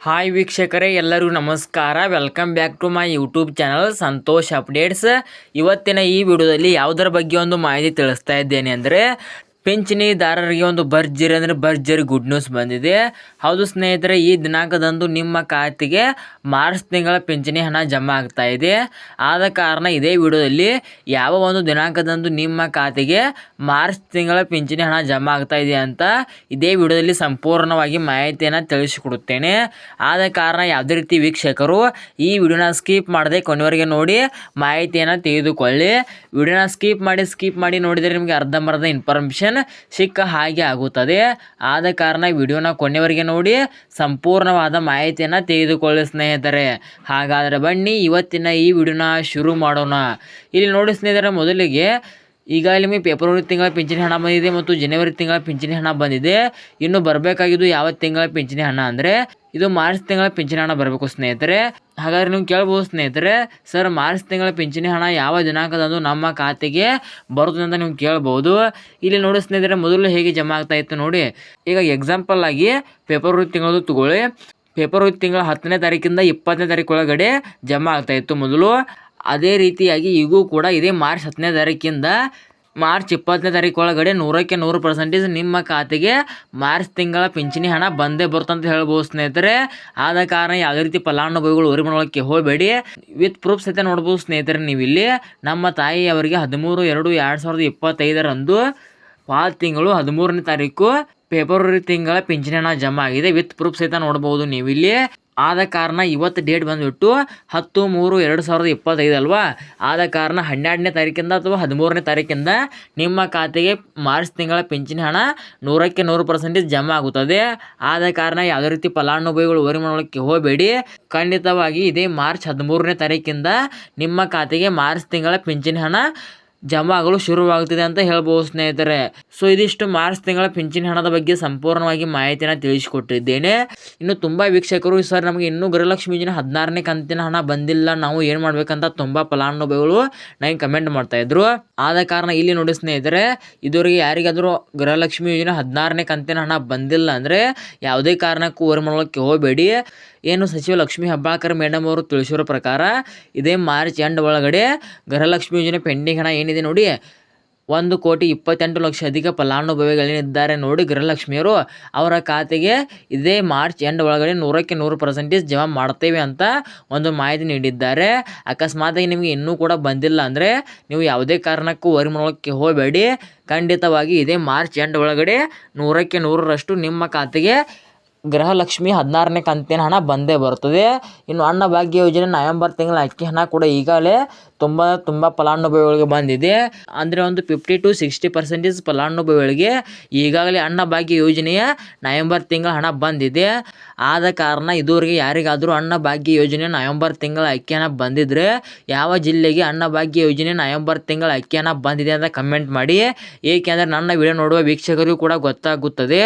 Hi ವೀಕ್ಷಕರೇ ಎಲ್ಲರಿಗೂ ನಮಸ್ಕಾರ. Welcome back to my YouTube channel Santosh updates ಇವತ್ತಿನ ಈ ವಿಡಿಯೋದಲ್ಲಿ ಯಾವುದರ ಬಗ್ಗೆ ಒಂದು ಮಾಹಿತಿ ತಿಳಿಸ್ತಾ ಇದ್ದೇನೆ ಅಂದರೆ ಪಿಂಚಣಿದಾರರಿಗೆ ಒಂದು ಭರ್ಜರಿ ಅಂದರೆ ಭರ್ಜರಿ ಗುಡ್ ನ್ಯೂಸ್ ಬಂದಿದೆ. ಹೌದು ಸ್ನೇಹಿತರೆ, ಈ ದಿನಾಂಕದಂದು ನಿಮ್ಮ ಖಾತೆಗೆ ಮಾರ್ಚ್ ತಿಂಗಳ ಪಿಂಚಣಿ ಹಣ ಜಮಾ ಆಗ್ತಾ ಇದೆ. ಆದ ಕಾರಣ ಇದೇ ವಿಡಿಯೋದಲ್ಲಿ ಯಾವ ಒಂದು ದಿನಾಂಕದಂದು ನಿಮ್ಮ ಖಾತೆಗೆ ಮಾರ್ಚ್ ತಿಂಗಳ ಪಿಂಚಣಿ ಹಣ ಜಮಾ ಆಗ್ತಾ ಇದೆ ಅಂತ ಇದೇ ವಿಡಿಯೋದಲ್ಲಿ ಸಂಪೂರ್ಣವಾಗಿ ಮಾಹಿತಿಯನ್ನು ತಿಳಿಸಿಕೊಡುತ್ತೇನೆ. ಆದ ಕಾರಣ ಯಾವುದೇ ರೀತಿ ವೀಕ್ಷಕರು ಈ ವಿಡಿಯೋನ ಸ್ಕಿಪ್ ಮಾಡದೆ ಕೊನೆವರೆಗೆ ನೋಡಿ ಮಾಹಿತಿಯನ್ನು ತೆಗೆದುಕೊಳ್ಳಿ. ವಿಡಿಯೋನ ಸ್ಕಿಪ್ ಮಾಡಿ ಸ್ಕಿಪ್ ಮಾಡಿ ನೋಡಿದರೆ ನಿಮಗೆ ಅರ್ಧಂಬರ್ಧ ಇನ್ಫಾರ್ಮೇಷನ್ ಸಿಕ್ಕ ಹಾಗೆ ಆಗುತ್ತದೆ. ಆದ ಕಾರಣ ವಿಡಿಯೋನ ಕೊನೆವರೆಗೆ ನೋಡಿ, ಸಂಪೂರ್ಣವಾದ ಮಾಹಿತಿಯನ್ನು ತೆಗೆದುಕೊಳ್ಳಿ ಸ್ನೇಹಿತರೆ. ಹಾಗಾದರೆ ಬನ್ನಿ, ಇವತ್ತಿನ ಈ ವಿಡಿಯೋನ ಶುರು ಮಾಡೋಣ. ಇಲ್ಲಿ ನೋಡಿ ಸ್ನೇಹಿತರೆ, ಮೊದಲಿಗೆ ಈಗ ಇಲ್ಲಿ ನಿಮಗೆ ಫೆಬ್ರವರಿ ತಿಂಗಳ ಪಿಂಚಣಿ ಹಣ ಬಂದಿದೆ ಮತ್ತು ಜನವರಿ ತಿಂಗಳ ಪಿಂಚಣಿ ಹಣ ಬಂದಿದೆ. ಇನ್ನು ಬರಬೇಕಾಗಿದ್ದು ಯಾವ ತಿಂಗಳ ಪಿಂಚಣಿ ಹಣ ಅಂದರೆ ಇದು ಮಾರ್ಚ್ ತಿಂಗಳ ಪಿಂಚಣಿ ಹಣ ಬರಬೇಕು ಸ್ನೇಹಿತರೆ. ಹಾಗಾದ್ರೆ ನೀವು ಕೇಳ್ಬೋದು ಸ್ನೇಹಿತರೆ, ಸರ್ ಮಾರ್ಚ್ ತಿಂಗಳ ಪಿಂಚಣಿ ಹಣ ಯಾವ ದಿನಾಂಕದಂದು ನಮ್ಮ ಖಾತೆಗೆ ಬರುತ್ತದೆ ಅಂತ ನೀವು ಕೇಳ್ಬೋದು. ಇಲ್ಲಿ ನೋಡಿ ಸ್ನೇಹಿತರೆ, ಮೊದಲು ಹೇಗೆ ಜಮಾ ಆಗ್ತಾ ಇತ್ತು ನೋಡಿ. ಈಗ ಎಕ್ಸಾಂಪಲ್ ಆಗಿ ಫೆಬ್ರವರಿ ತಿಂಗಳದು ತಗೊಳ್ಳಿ. ಫೆಬ್ರವರಿ ತಿಂಗಳ ಹತ್ತನೇ ತಾರೀಕಿಂದ ಇಪ್ಪತ್ತನೇ ತಾರೀಕು ಒಳಗಡೆ ಜಮಾ ಆಗ್ತಾ ಇತ್ತು ಮೊದಲು. ಅದೇ ರೀತಿಯಾಗಿ ಈಗೂ ಕೂಡ ಇದೇ ಮಾರ್ಚ್ ಹತ್ತನೇ ತಾರೀಕಿಂದ ಮಾರ್ಚ್ ಇಪ್ಪತ್ತನೇ ತಾರೀಕು ಒಳಗಡೆ ನೂರಕ್ಕೆ ನೂರು ಪರ್ಸೆಂಟೇಜ್ ನಿಮ್ಮ ಖಾತೆಗೆ ಮಾರ್ಚ್ ತಿಂಗಳ ಪಿಂಚಣಿ ಹಣ ಬಂದೇ ಬರುತ್ತಂತ ಹೇಳ್ಬೋದು ಸ್ನೇಹಿತರೆ. ಆದ ಕಾರಣ ಯಾವುದೇ ರೀತಿ ಫಲಾನುಭವಿಗಳು ಊರಿ ಮಾಡೋಕ್ಕೆ ಹೋಗಬೇಡಿ. ವಿತ್ ಪ್ರೂಫ್ ಸಹಿತ ನೋಡ್ಬೋದು ಸ್ನೇಹಿತರೆ ನೀವು ಇಲ್ಲಿ ನಮ್ಮ ತಾಯಿ ಅವರಿಗೆ ಹದಿಮೂರು ಎರಡು ಎರಡು ಸಾವಿರದ ಇಪ್ಪತ್ತೈದರಂದು ಪಾಲ್ ತಿಂಗಳು ಹದಿಮೂರನೇ ತಾರೀಕು, ಫೆಬ್ರವರಿ ತಿಂಗಳ ಪಿಂಚಣಿ ಹಣ ಜಮಾ ಆಗಿದೆ. ವಿತ್ ಪ್ರೂಫ್ ಸಹಿತ ನೋಡ್ಬೋದು ನೀವು ಇಲ್ಲಿ ಆದ ಕಾರಣ ಇವತ್ತು ಡೇಟ್ ಬಂದುಬಿಟ್ಟು ಹತ್ತು, ಮೂರು, ಎರಡು ಸಾವಿರದ ಇಪ್ಪತ್ತೈದು ಅಲ್ವಾ? ಆದ ಕಾರಣ ಹನ್ನೆರಡನೇ ತಾರೀಕಿಂದ ಅಥವಾ ಹದಿಮೂರನೇ ತಾರೀಕಿಂದ ನಿಮ್ಮ ಖಾತೆಗೆ ಮಾರ್ಚ್ ತಿಂಗಳ ಪಿಂಚಣಿ ಹಣ ನೂರಕ್ಕೆ ನೂರು ಪರ್ಸೆಂಟೇಜ್ ಜಮಾ ಆಗುತ್ತದೆ. ಆದ ಕಾರಣ ಯಾವುದೇ ರೀತಿ ಫಲಾನುಭವಿಗಳು ವರಿ ಮಾಡೋಕ್ಕೆ ಹೋಗಬೇಡಿ. ಖಂಡಿತವಾಗಿ ಇದೇ ಮಾರ್ಚ್ ಹದಿಮೂರನೇ ತಾರೀಕಿಂದ ನಿಮ್ಮ ಖಾತೆಗೆ ಮಾರ್ಚ್ ತಿಂಗಳ ಪಿಂಚಣಿ ಹಣ ಜಮಾ ಆಗಲು ಶುರುವಾಗುತ್ತಿದೆ ಅಂತ ಹೇಳ್ಬೋದು ಸ್ನೇಹಿತರೆ. ಸೊ ಇದಿಷ್ಟು ಮಾರ್ಚ್ ತಿಂಗಳ ಪಿಂಚಣಿ ಹಣದ ಬಗ್ಗೆ ಸಂಪೂರ್ಣವಾಗಿ ಮಾಹಿತಿಯನ್ನು ತಿಳಿಸಿಕೊಟ್ಟಿದ್ದೇನೆ. ಇನ್ನು ತುಂಬ ವೀಕ್ಷಕರು ಸರ್ ನಮಗೆ ಇನ್ನೂ ಗೃಹಲಕ್ಷ್ಮಿ ಯೋಜನೆ ಹದಿನಾರನೇ ಕಂತಿನ ಹಣ ಬಂದಿಲ್ಲ, ನಾವು ಏನು ಮಾಡಬೇಕಂತ ತುಂಬ ಫಲಾನುಭವಿಗಳು ನನಗೆ ಕಮೆಂಟ್ ಮಾಡ್ತಾ ಇದ್ರು. ಆದ ಕಾರಣ ಇಲ್ಲಿ ನೋಡಿ ಸ್ನೇಹಿತರೆ, ಇದುವರೆಗೆ ಯಾರಿಗಾದರೂ ಗೃಹಲಕ್ಷ್ಮಿ ಯೋಜನೆ ಹದಿನಾರನೇ ಕಂತಿನ ಹಣ ಬಂದಿಲ್ಲ ಅಂದರೆ ಯಾವುದೇ ಕಾರಣಕ್ಕೂ ಓರ್ ಮಾಡೋಕ್ಕೆ ಹೋಗಬೇಡಿ. ಏನು ಸಚಿವ ಲಕ್ಷ್ಮಿ ಹೆಬ್ಬಾಳ್ಕರ್ ಮೇಡಮ್ ಅವರು ತಿಳಿಸಿರೋ ಪ್ರಕಾರ, ಇದೇ ಮಾರ್ಚ್ ಎಂಡ್ ಒಳಗಡೆ ಗೃಹಲಕ್ಷ್ಮಿ ಯೋಜನೆ ಪೆಂಡಿಂಗ್ ಹಣ ಏನಿದೆ ನೋಡಿ, ಒಂದು ಕೋಟಿ ಇಪ್ಪತ್ತೆಂಟು ಲಕ್ಷ ಅಧಿಕ ಫಲಾನುಭವಿಗಳೇನಿದ್ದಾರೆ ನೋಡಿ ಗೃಹಲಕ್ಷ್ಮಿಯವರು ಅವರ. ಖಾತೆಗೆ ಇದೇ ಮಾರ್ಚ್ ಎಂಡ್ ಒಳಗಡೆ ನೂರಕ್ಕೆ ನೂರು ಪರ್ಸೆಂಟೇಜ್ ಜಮಾ ಮಾಡ್ತೇವೆ ಅಂತ ಒಂದು ಮಾಹಿತಿ ನೀಡಿದ್ದಾರೆ. ಅಕಸ್ಮಾತಾಗಿ ನಿಮಗೆ ಇನ್ನೂ ಕೂಡ ಬಂದಿಲ್ಲ ಅಂದರೆ ನೀವು ಯಾವುದೇ ಕಾರಣಕ್ಕೂ ವರಿ ಹೋಗಬೇಡಿ. ಖಂಡಿತವಾಗಿ ಇದೇ ಮಾರ್ಚ್ ಎಂಡ್ ಒಳಗಡೆ ನೂರಕ್ಕೆ ನೂರರಷ್ಟು ನಿಮ್ಮ ಖಾತೆಗೆ ಗೃಹಲಕ್ಷ್ಮಿ ಹದಿನಾರನೇ ಕಂತಿನ ಹಣ ಬಂದೇ ಬರುತ್ತದೆ ಇನ್ನು ಅನ್ನ ಭಾಗ್ಯ ಯೋಜನೆ ನವೆಂಬರ್ ತಿಂಗಳ ಅಕ್ಕಿ ಹಣ ಕೂಡ ಈಗಾಗಲೇ ತುಂಬ ತುಂಬ ಫಲಾನುಭವಿಗಳಿಗೆ ಬಂದಿದೆ. ಅಂದರೆ ಒಂದು ಫಿಫ್ಟಿ ಟು ಸಿಕ್ಸ್ಟಿ ಪರ್ಸೆಂಟೇಜ್ ಫಲಾನುಭವಿಗಳಿಗೆ ಈಗಾಗಲೇ ಅನ್ನ ಭಾಗ್ಯ ಯೋಜನೆಯ ನವೆಂಬರ್ ತಿಂಗಳ ಹಣ ಬಂದಿದೆ. ಆದ ಕಾರಣ ಇದುವರೆಗೆ ಯಾರಿಗಾದರೂ ಅನ್ನ ಭಾಗ್ಯ ಯೋಜನೆ ನವೆಂಬರ್ ತಿಂಗಳ ಅಕ್ಕಿ ಹಣ ಬಂದಿದ್ರೆ ಯಾವ ಜಿಲ್ಲೆಗೆ ಅನ್ನ ಭಾಗ್ಯ ಯೋಜನೆ ನವೆಂಬರ್ ತಿಂಗಳ ಅಕ್ಕಿ ಹಣ ಬಂದಿದೆ ಅಂತ ಕಮೆಂಟ್ ಮಾಡಿ. ಏಕೆಂದರೆ ನನ್ನ ವಿಡಿಯೋ ನೋಡುವ ವೀಕ್ಷಕರಿಗೂ ಕೂಡ ಗೊತ್ತಾಗುತ್ತದೆ.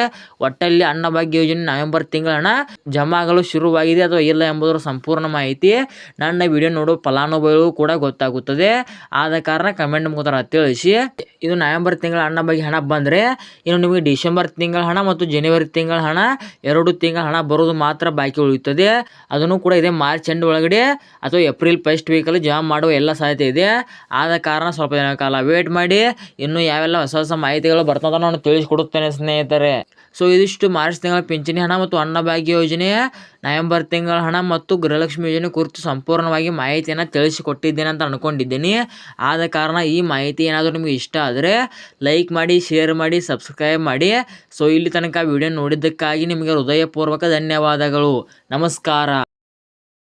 ಒಟ್ಟಲ್ಲಿ ಅನ್ನ ಭಾಗ್ಯ ಯೋಜನೆ ನವೆಂಬರ್ ತಿಂಗಳ ಹಣ ಜಮಾ ಆಗಲು ಶುರುವಾಗಿದೆ ಅಥವಾ ಇಲ್ಲ ಎಂಬುದರ ಸಂಪೂರ್ಣ ಮಾಹಿತಿ ನನ್ನ ವಿಡಿಯೋ ನೋಡುವ ಫಲಾನುಭವಿಗಳು ಕೂಡ ಗೊತ್ತಾಗುತ್ತದೆ. ಆದ ಕಾರಣ ಕಮೆಂಟ್ ಮುಖಾಂತರ ತಿಳಿಸಿ. ಇದು ನವೆಂಬರ್ ತಿಂಗಳ ಹಣ ಬಗ್ಗೆ ಹಣ ಬಂದರೆ, ಇನ್ನು ನಿಮಗೆ ಡಿಸೆಂಬರ್ ತಿಂಗಳ ಹಣ ಮತ್ತು ಜನವರಿ ತಿಂಗಳ ಹಣ, ಎರಡು ತಿಂಗಳ ಹಣ ಬರೋದು ಮಾತ್ರ ಬಾಕಿ ಉಳಿಯುತ್ತದೆ. ಅದನ್ನು ಕೂಡ ಇದೆ ಮಾರ್ಚ್ ಎಂಡ್ ಒಳಗಡೆ ಅಥವಾ ಏಪ್ರಿಲ್ ಫಸ್ಟ್ ವೀಕಲ್ಲಿ ಜಾಮ್ ಮಾಡುವ ಎಲ್ಲ ಸಾಧ್ಯತೆ ಇದೆ. ಆದ ಕಾರಣ ಸ್ವಲ್ಪ ದಿನ ಕಾಲ ವೇಟ್ ಮಾಡಿ, ಇನ್ನು ಯಾವೆಲ್ಲ ಹೊಸ ಹೊಸ ಮಾಹಿತಿಗಳು ಬರ್ತದೆ ನಾನು ತಿಳಿಸ್ಕೊಡುತ್ತೇನೆ ಸ್ನೇಹಿತರೆ. ಸೊ ಇದಿಷ್ಟು ಮಾರ್ಚ್ ತಿಂಗಳ ಪಿಂಚಣಿ ಹಣ ಮತ್ತು ಅನ್ನಭಾಗ್ಯ ಯೋಜನೆಯ ನವೆಂಬರ್ ತಿಂಗಳ ಹಣ ಮತ್ತು ಗೃಹಲಕ್ಷ್ಮಿ ಯೋಜನೆ ಕುರಿತು ಸಂಪೂರ್ಣವಾಗಿ ಮಾಹಿತಿಯನ್ನು ತಿಳಿಸಿಕೊಟ್ಟಿದ್ದೇನೆ ಅಂತ ಅಂದ್ಕೊಂಡಿದ್ದೀನಿ ಆದ ಕಾರಣ ಈ ಮಾಹಿತಿ ಏನಾದರೂ ನಿಮಗೆ ಇಷ್ಟ ಆದರೆ ಲೈಕ್ ಮಾಡಿ ಶೇರ್ ಮಾಡಿ ಸಬ್ಸ್ಕ್ರೈಬ್ ಮಾಡಿ. ಸೊ ಇಲ್ಲಿ ತನಕ ವಿಡಿಯೋ ನೋಡಿದ್ದಕ್ಕಾಗಿ ನಿಮಗೆ ಹೃದಯಪೂರ್ವಕ ಧನ್ಯವಾದಗಳು. ನಮಸ್ಕಾರ.